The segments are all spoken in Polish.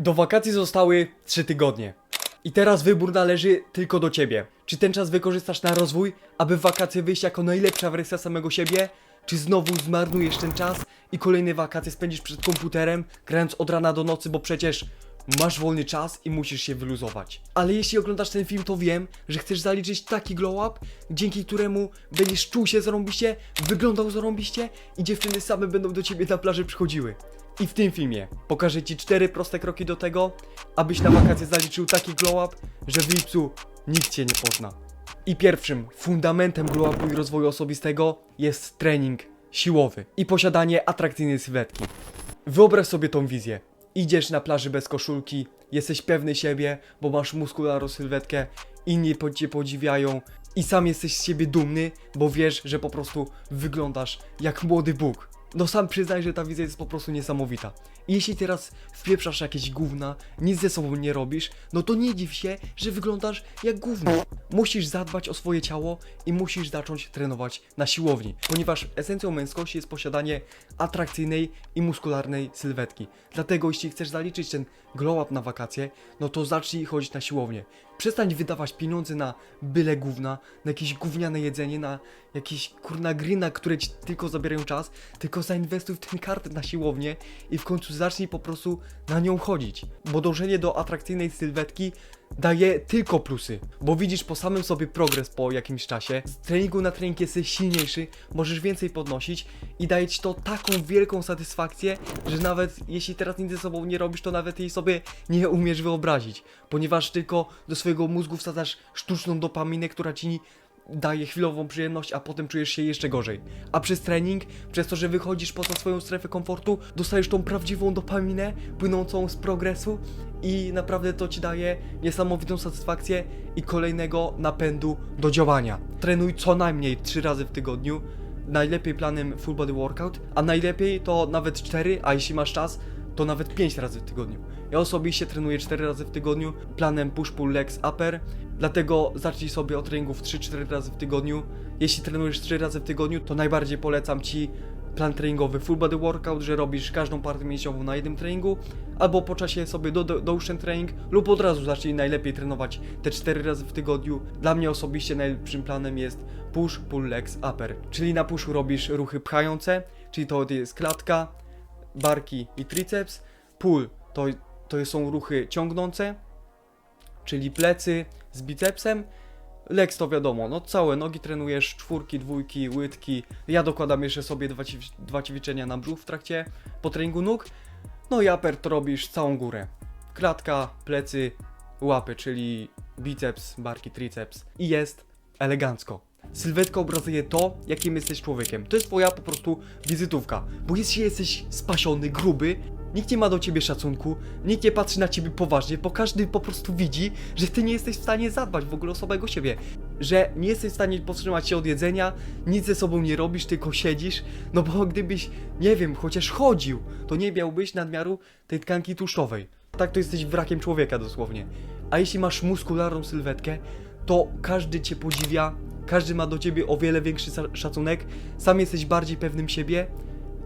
Do wakacji zostały 3 tygodnie. I teraz wybór należy tylko do ciebie. Czy ten czas wykorzystasz na rozwój, aby w wakacje wyjść jako najlepsza wersja samego siebie? Czy znowu zmarnujesz ten czas i kolejne wakacje spędzisz przed komputerem, grając od rana do nocy, bo przecież masz wolny czas i musisz się wyluzować. Ale jeśli oglądasz ten film, to wiem, że chcesz zaliczyć taki glow up, dzięki któremu będziesz czuł się zarąbiście, wyglądał zarąbiście i dziewczyny same będą do ciebie na plaży przychodziły. I w tym filmie pokażę Ci cztery proste kroki do tego, abyś na wakacje zaliczył taki glow up, że w lipcu nikt Cię nie pozna. I pierwszym fundamentem glow upu i rozwoju osobistego jest trening siłowy i posiadanie atrakcyjnej sylwetki. Wyobraź sobie tą wizję. Idziesz na plaży bez koszulki, jesteś pewny siebie, bo masz muskularną sylwetkę, inni cię podziwiają i sam jesteś z siebie dumny, bo wiesz, że po prostu wyglądasz jak młody Bóg. No sam przyznaj, że ta wizja jest po prostu niesamowita. Jeśli teraz wpieprzasz jakieś gówna, nic ze sobą nie robisz, no to nie dziw się, że wyglądasz jak gówno. Musisz zadbać o swoje ciało i musisz zacząć trenować na siłowni, ponieważ esencją męskości jest posiadanie atrakcyjnej i muskularnej sylwetki. Dlatego jeśli chcesz zaliczyć ten glow up na wakacje, no to zacznij chodzić na siłownię. Przestań wydawać pieniądze na byle gówna, na jakieś gówniane jedzenie, na jakieś kurna gry, na które ci tylko zabierają czas, tylko zainwestuj w ten kartę na siłownię i w końcu zacznij po prostu na nią chodzić. Bo dążenie do atrakcyjnej sylwetki daje tylko plusy, bo widzisz po samym sobie progres po jakimś czasie, z treningu na trening jesteś silniejszy, możesz więcej podnosić i daje ci to taką wielką satysfakcję, że nawet jeśli teraz nic ze sobą nie robisz, to nawet jej sobie nie umiesz wyobrazić, ponieważ tylko do swojego mózgu wsadzasz sztuczną dopaminę, która ci daje chwilową przyjemność, a potem czujesz się jeszcze gorzej. A przez trening, przez to, że wychodzisz poza swoją strefę komfortu, dostajesz tą prawdziwą dopaminę płynącą z progresu i naprawdę to ci daje niesamowitą satysfakcję i kolejnego napędu do działania. Trenuj co najmniej 3 razy w tygodniu, najlepiej planem full body workout, a najlepiej to nawet 4, a jeśli masz czas, to nawet 5 razy w tygodniu. Ja osobiście trenuję 4 razy w tygodniu planem push pull legs upper, dlatego zacznij sobie od treningów 3-4 razy w tygodniu. Jeśli trenujesz 3 razy w tygodniu, to najbardziej polecam Ci plan treningowy full body workout, że robisz każdą partię mięśniową na jednym treningu, albo po czasie sobie do, do, dołóż trening, lub od razu zacznij najlepiej trenować te 4 razy w tygodniu. Dla mnie osobiście najlepszym planem jest push pull legs upper, czyli na pushu robisz ruchy pchające, czyli to jest klatka, barki i triceps. Pull to, to są ruchy ciągnące, czyli plecy z bicepsem. Legs to wiadomo, no całe nogi trenujesz, czwórki, dwójki, łydki. Ja dokładam jeszcze sobie dwa, dwa ćwiczenia na brzuch w trakcie po treningu nóg. No i upper to robisz całą górę. Klatka, plecy, łapy, czyli biceps, barki, triceps. I jest elegancko. Sylwetka obrazuje to, jakim jesteś człowiekiem. To jest twoja po prostu wizytówka. Bo jeśli jesteś spasiony, gruby, nikt nie ma do ciebie szacunku, nikt nie patrzy na ciebie poważnie, bo każdy po prostu widzi, że ty nie jesteś w stanie zadbać w ogóle o samego siebie. Że nie jesteś w stanie powstrzymać się od jedzenia, nic ze sobą nie robisz, tylko siedzisz. No bo gdybyś, nie wiem, chociaż chodził, to nie miałbyś nadmiaru tej tkanki tłuszczowej. Tak to jesteś wrakiem człowieka dosłownie. A jeśli masz muskularną sylwetkę, to każdy cię podziwia, każdy ma do ciebie o wiele większy szacunek, sam jesteś bardziej pewnym siebie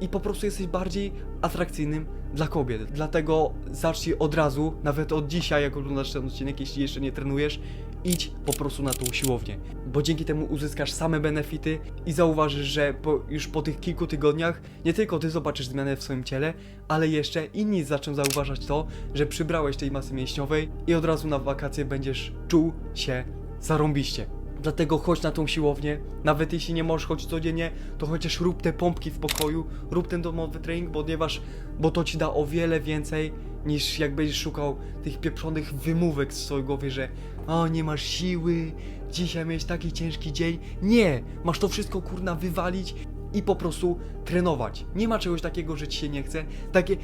i po prostu jesteś bardziej atrakcyjnym dla kobiet. Dlatego zacznij od razu, nawet od dzisiaj, jak oglądasz ten odcinek, jeśli jeszcze nie trenujesz, idź po prostu na tą siłownię. Bo dzięki temu uzyskasz same benefity i zauważysz, że po, już po tych kilku tygodniach nie tylko ty zobaczysz zmianę w swoim ciele, ale jeszcze inni zaczną zauważać to, że przybrałeś tej masy mięśniowej i od razu na wakacje będziesz czuł się zarąbiście. Dlatego chodź na tą siłownię, nawet jeśli nie możesz chodzić codziennie, to chociaż rób te pompki w pokoju, rób ten domowy trening, ponieważ, bo to ci da o wiele więcej niż jak będziesz szukał tych pieprzonych wymówek w swojej głowie, że o nie masz siły, dzisiaj miałeś taki ciężki dzień. Nie, masz to wszystko kurna wywalić i po prostu trenować. Nie ma czegoś takiego, że ci się nie chce. Takie,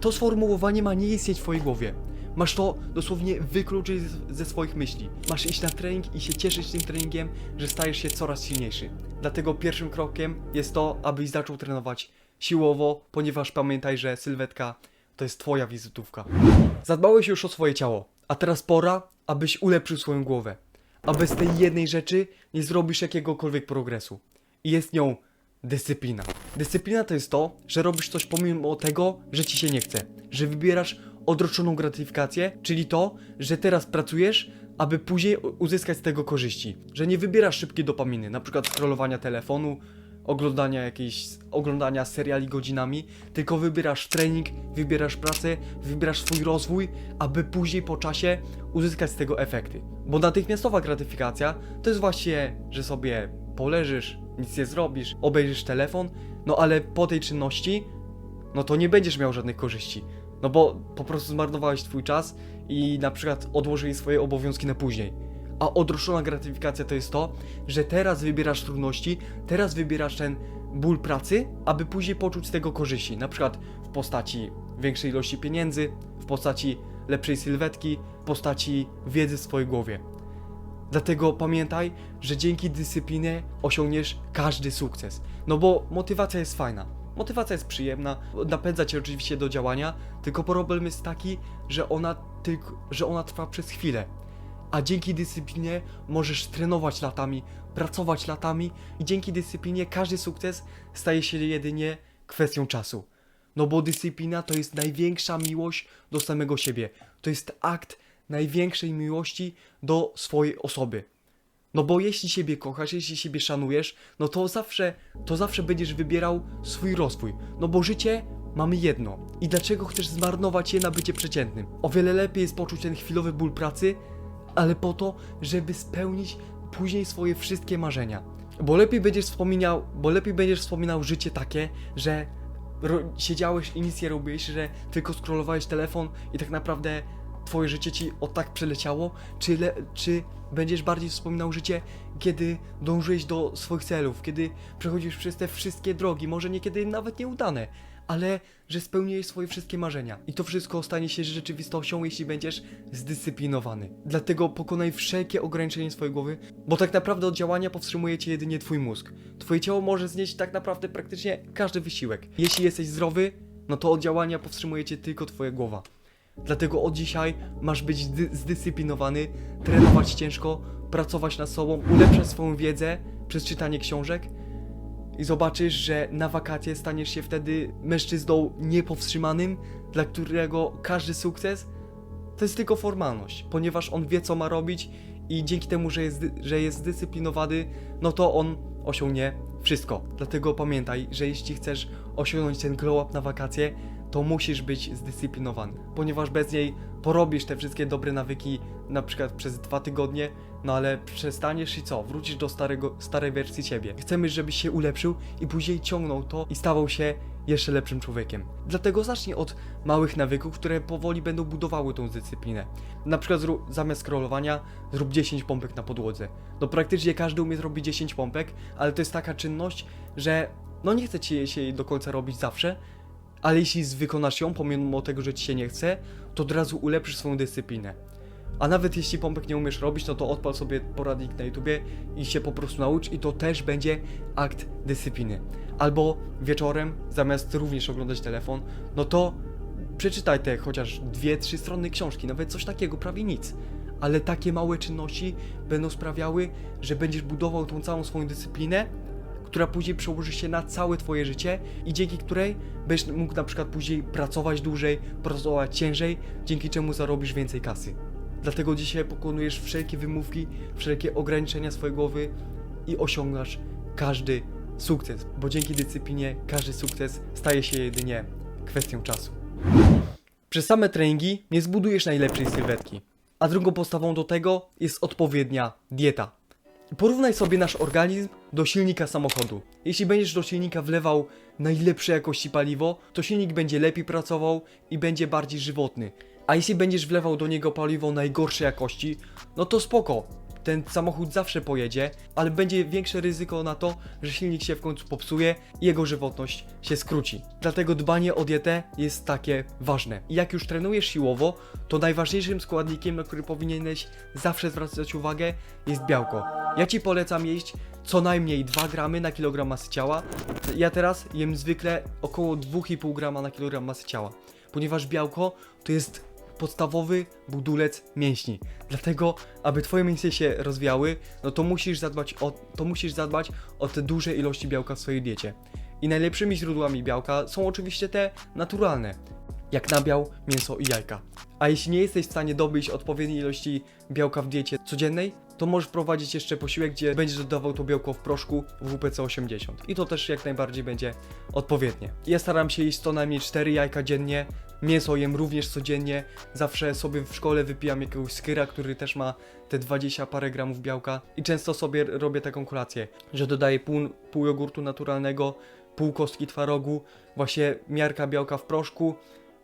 to sformułowanie ma nie istnieć w twojej głowie. Masz to dosłownie wykluczyć ze swoich myśli. Masz iść na trening i się cieszyć tym treningiem, że stajesz się coraz silniejszy. Dlatego pierwszym krokiem jest to, abyś zaczął trenować siłowo, ponieważ pamiętaj, że sylwetka to jest twoja wizytówka. Zadbałeś już o swoje ciało, a teraz pora, abyś ulepszył swoją głowę. A bez tej jednej rzeczy nie zrobisz jakiegokolwiek progresu. I jest nią dyscyplina. Dyscyplina to jest to, że robisz coś pomimo tego, że ci się nie chce. Że wybierasz odroczoną gratyfikację, czyli to, że teraz pracujesz, aby później uzyskać z tego korzyści. Że nie wybierasz szybkiej dopaminy, na przykład scrollowania telefonu, oglądania jakiejś, oglądania seriali godzinami, tylko wybierasz trening, wybierasz pracę, wybierasz swój rozwój, aby później po czasie uzyskać z tego efekty. Bo natychmiastowa gratyfikacja to jest właśnie, że sobie poleżysz, nic nie zrobisz, obejrzysz telefon, no ale po tej czynności, no to nie będziesz miał żadnych korzyści. No bo po prostu zmarnowałeś twój czas i na przykład odłożyłeś swoje obowiązki na później. A odroczona gratyfikacja to jest to, że teraz wybierasz trudności, teraz wybierasz ten ból pracy, aby później poczuć z tego korzyści. Na przykład w postaci większej ilości pieniędzy, w postaci lepszej sylwetki, w postaci wiedzy w swojej głowie. Dlatego pamiętaj, że dzięki dyscyplinie osiągniesz każdy sukces. No bo motywacja jest fajna. Motywacja jest przyjemna, napędza cię oczywiście do działania, tylko problem jest taki, że ona tylko, że ona trwa przez chwilę. A dzięki dyscyplinie możesz trenować latami, pracować latami i dzięki dyscyplinie każdy sukces staje się jedynie kwestią czasu. No bo dyscyplina to jest największa miłość do samego siebie. To jest akt największej miłości do swojej osoby. No bo jeśli siebie kochasz, jeśli siebie szanujesz, no to zawsze, to zawsze będziesz wybierał swój rozwój. No bo życie mamy jedno. I dlaczego chcesz zmarnować je na bycie przeciętnym? O wiele lepiej jest poczuć ten chwilowy ból pracy, ale po to, żeby spełnić później swoje wszystkie marzenia. Bo lepiej będziesz wspominał, bo lepiej będziesz wspominał życie takie, że siedziałeś i nic nie robiłeś, że tylko scrollowałeś telefon i tak naprawdę twoje życie ci o tak przeleciało, czy, czy będziesz bardziej wspominał życie, kiedy dążyłeś do swoich celów, kiedy przechodzisz przez te wszystkie drogi, może niekiedy nawet nieudane, ale że spełniłeś swoje wszystkie marzenia. I to wszystko stanie się rzeczywistością, jeśli będziesz zdyscyplinowany. Dlatego pokonaj wszelkie ograniczenia swojej głowy, bo tak naprawdę od działania powstrzymuje cię jedynie twój mózg. Twoje ciało może znieść tak naprawdę praktycznie każdy wysiłek. Jeśli jesteś zdrowy, no to od działania powstrzymuje cię tylko twoja głowa. Dlatego od dzisiaj masz być zdy- zdyscyplinowany, trenować ciężko, pracować nad sobą, ulepszać swoją wiedzę przez czytanie książek i zobaczysz, że na wakacje staniesz się wtedy mężczyzną niepowstrzymanym, dla którego każdy sukces to jest tylko formalność, ponieważ on wie, co ma robić i dzięki temu, że jest, że jest zdyscyplinowany, no to on osiągnie wszystko. Dlatego pamiętaj, że jeśli chcesz osiągnąć ten glow up na wakacje, to musisz być zdyscyplinowany, ponieważ bez niej porobisz te wszystkie dobre nawyki na przykład przez dwa tygodnie, no ale przestaniesz i co? Wrócisz do starego, starej wersji siebie. Chcemy, żebyś się ulepszył i później ciągnął to i stawał się jeszcze lepszym człowiekiem. Dlatego zacznij od małych nawyków, które powoli będą budowały tą dyscyplinę. Na przykład zamiast scrollowania zrób 10 pompek na podłodze. No praktycznie każdy umie zrobić 10 pompek, ale to jest taka czynność, że no nie chce ci się jej do końca robić zawsze, ale jeśli wykonasz ją, pomimo tego, że ci się nie chce, to od razu ulepszysz swoją dyscyplinę. A nawet jeśli pompek nie umiesz robić, no to odpal sobie poradnik na YouTubie i się po prostu naucz i to też będzie akt dyscypliny. Albo wieczorem, zamiast również oglądać telefon, no to przeczytaj te chociaż dwie, trzy strony książki, nawet coś takiego, prawie nic. Ale takie małe czynności będą sprawiały, że będziesz budował tą całą swoją dyscyplinę, która później przełoży się na całe twoje życie i dzięki której będziesz mógł na przykład później pracować dłużej, pracować ciężej, dzięki czemu zarobisz więcej kasy. Dlatego dzisiaj pokonujesz wszelkie wymówki, wszelkie ograniczenia swojej głowy i osiągasz każdy sukces, bo dzięki dyscyplinie każdy sukces staje się jedynie kwestią czasu. Przez same treningi nie zbudujesz najlepszej sylwetki, a drugą podstawą do tego jest odpowiednia dieta. Porównaj sobie nasz organizm do silnika samochodu. Jeśli będziesz do silnika wlewał najlepszej jakości paliwo, to silnik będzie lepiej pracował i będzie bardziej żywotny. A jeśli będziesz wlewał do niego paliwo najgorszej jakości, no to spoko. Ten samochód zawsze pojedzie, ale będzie większe ryzyko na to, że silnik się w końcu popsuje i jego żywotność się skróci. Dlatego dbanie o dietę jest takie ważne. I jak już trenujesz siłowo, to najważniejszym składnikiem, na który powinieneś zawsze zwracać uwagę, jest białko. Ja ci polecam jeść co najmniej 2 gramy na kilogram masy ciała. Ja teraz jem zwykle około 2,5 grama na kilogram masy ciała, ponieważ białko to jest podstawowy budulec mięśni. Dlatego, aby twoje mięśnie się rozwijały, no to musisz zadbać o, to musisz zadbać o te duże ilości białka w swojej diecie. I najlepszymi źródłami białka są oczywiście te naturalne. jak nabiał, mięso i jajka. A jeśli nie jesteś w stanie dobyć odpowiedniej ilości białka w diecie codziennej, to możesz prowadzić jeszcze posiłek, gdzie będziesz dodawał to białko w proszku w WPC 80. I to też jak najbardziej będzie odpowiednie. Ja staram się jeść co najmniej 4 jajka dziennie, mięso jem również codziennie, zawsze sobie w szkole wypijam jakiegoś skyra, który też ma te 20 parę gramów białka i często sobie robię taką kolację, że dodaję pół, pół jogurtu naturalnego, pół kostki twarogu, właśnie miarka białka w proszku,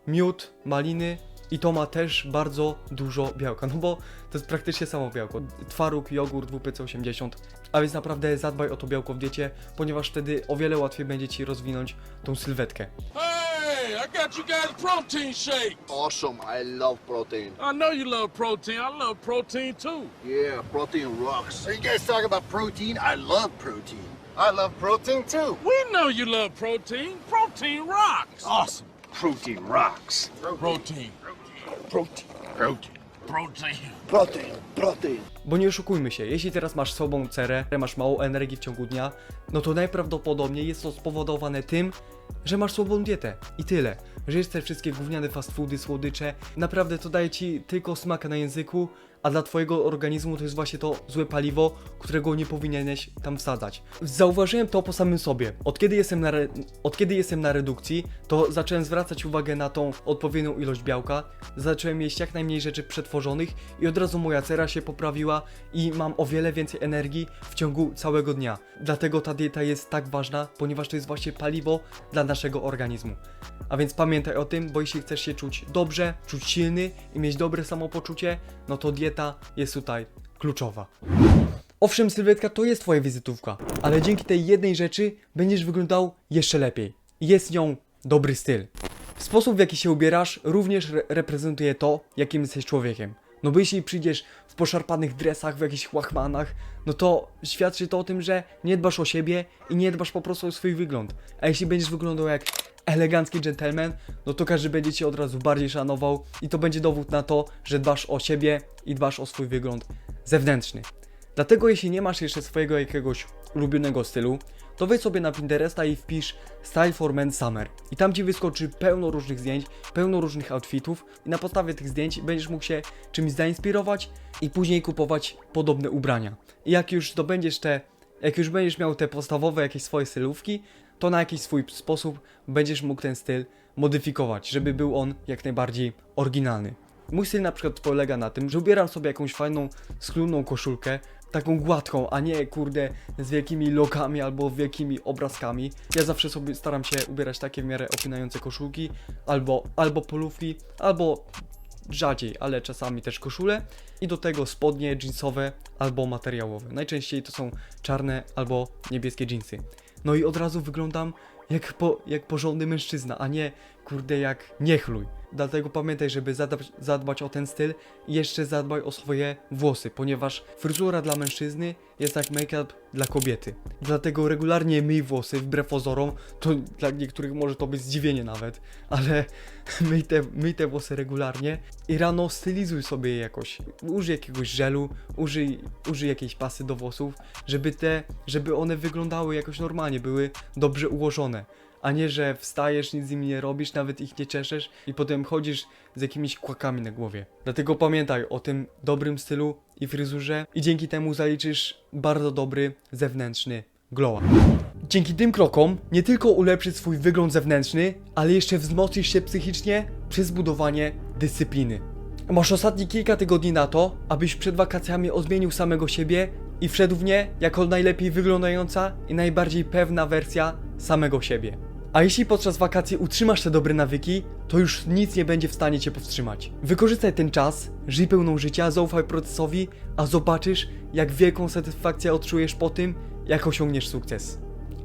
miód, maliny i to ma też bardzo dużo białka, no bo to jest praktycznie samo białko. Twaróg, jogurt, WPC 80, a więc naprawdę zadbaj o to białko w diecie, ponieważ wtedy o wiele łatwiej będzie Ci rozwinąć tą sylwetkę. Hey, I got you guys protein shake. Awesome. I love protein. I know you love protein. I love protein too. Yeah, protein rocks. Are you guys talking about protein? I love protein. I love protein too. We know you love protein. Protein rocks. Awesome. Protein rocks. Protein. Protein. Protein. Protein. Protein. Protein. Bo nie oszukujmy się, jeśli teraz masz sobą cerę, masz mało energii w ciągu dnia, no to najprawdopodobniej jest to spowodowane tym, że masz słabą dietę i tyle. Że jesz te wszystkie gówniane fast foody, słodycze, naprawdę to daje ci tylko smaka na języku, a dla twojego organizmu to jest właśnie to złe paliwo, którego nie powinieneś tam wsadzać. Zauważyłem to po samym sobie. Od kiedy jestem na, re... od kiedy jestem na redukcji, to zacząłem zwracać uwagę na tą odpowiednią ilość białka, zacząłem jeść jak najmniej rzeczy przetworzonych i od razu moja cera się poprawiła i mam o wiele więcej energii w ciągu całego dnia. Dlatego ta dieta jest tak ważna, ponieważ to jest właśnie paliwo dla naszego organizmu. A więc pamiętaj o tym, bo jeśli chcesz się czuć dobrze, czuć silny i mieć dobre samopoczucie, no to dieta jest tutaj kluczowa. Owszem, sylwetka to jest twoja wizytówka, ale dzięki tej jednej rzeczy będziesz wyglądał jeszcze lepiej. Jest nią dobry styl. Sposób w jaki się ubierasz również re reprezentuje to, jakim jesteś człowiekiem. No bo jeśli przyjdziesz w poszarpanych dresach, w jakichś łachmanach, no to świadczy to o tym, że nie dbasz o siebie i nie dbasz po prostu o swój wygląd. A jeśli będziesz wyglądał jak elegancki gentleman, no to każdy będzie cię od razu bardziej szanował i to będzie dowód na to, że dbasz o siebie i dbasz o swój wygląd zewnętrzny. Dlatego jeśli nie masz jeszcze swojego jakiegoś ulubionego stylu, to wejdź sobie na Pinteresta i wpisz Style for Men Summer. I tam ci wyskoczy pełno różnych zdjęć, pełno różnych outfitów i na podstawie tych zdjęć będziesz mógł się czymś zainspirować i później kupować podobne ubrania. I jak już zdobędziesz te, jak już będziesz miał te podstawowe jakieś swoje stylówki, to na jakiś swój sposób będziesz mógł ten styl modyfikować, żeby był on jak najbardziej oryginalny. Mój styl na przykład polega na tym, że ubieram sobie jakąś fajną, schludną koszulkę, taką gładką, a nie kurde z wielkimi logami albo wielkimi obrazkami. Ja zawsze sobie staram się ubierać takie w miarę opinające koszulki, albo, albo polówki, albo rzadziej, ale czasami też koszule i do tego spodnie jeansowe albo materiałowe. Najczęściej to są czarne albo niebieskie jeansy. No i od razu wyglądam jak, po, jak porządny mężczyzna, a nie kurde jak niechluj. Dlatego pamiętaj, żeby zadbać, zadbać o ten styl i jeszcze zadbaj o swoje włosy, ponieważ fryzura dla mężczyzny jest jak make-up dla kobiety. Dlatego regularnie myj włosy, wbrew pozorom, to dla niektórych może to być zdziwienie nawet, ale myj te, myj te włosy regularnie i rano stylizuj sobie je jakoś. Użyj jakiegoś żelu, użyj, użyj jakiejś pasy do włosów, żeby te, żeby one wyglądały jakoś normalnie, były dobrze ułożone a nie, że wstajesz, nic z nimi nie robisz, nawet ich nie czeszesz i potem chodzisz z jakimiś kłakami na głowie. Dlatego pamiętaj o tym dobrym stylu i fryzurze i dzięki temu zaliczysz bardzo dobry zewnętrzny glow. Dzięki tym krokom nie tylko ulepszysz swój wygląd zewnętrzny, ale jeszcze wzmocnisz się psychicznie przez budowanie dyscypliny. Masz ostatnie kilka tygodni na to, abyś przed wakacjami odmienił samego siebie i wszedł w nie jako najlepiej wyglądająca i najbardziej pewna wersja samego siebie. A jeśli podczas wakacji utrzymasz te dobre nawyki, to już nic nie będzie w stanie cię powstrzymać. Wykorzystaj ten czas, żyj pełną życia, zaufaj procesowi, a zobaczysz, jak wielką satysfakcję odczujesz po tym, jak osiągniesz sukces.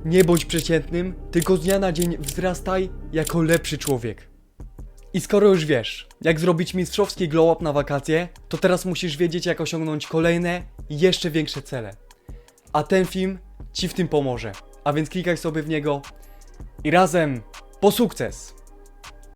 Nie bądź przeciętnym, tylko z dnia na dzień wzrastaj jako lepszy człowiek. I skoro już wiesz, jak zrobić mistrzowski glow up na wakacje, to teraz musisz wiedzieć, jak osiągnąć kolejne, jeszcze większe cele. A ten film ci w tym pomoże. A więc klikaj sobie w niego i razem po sukces!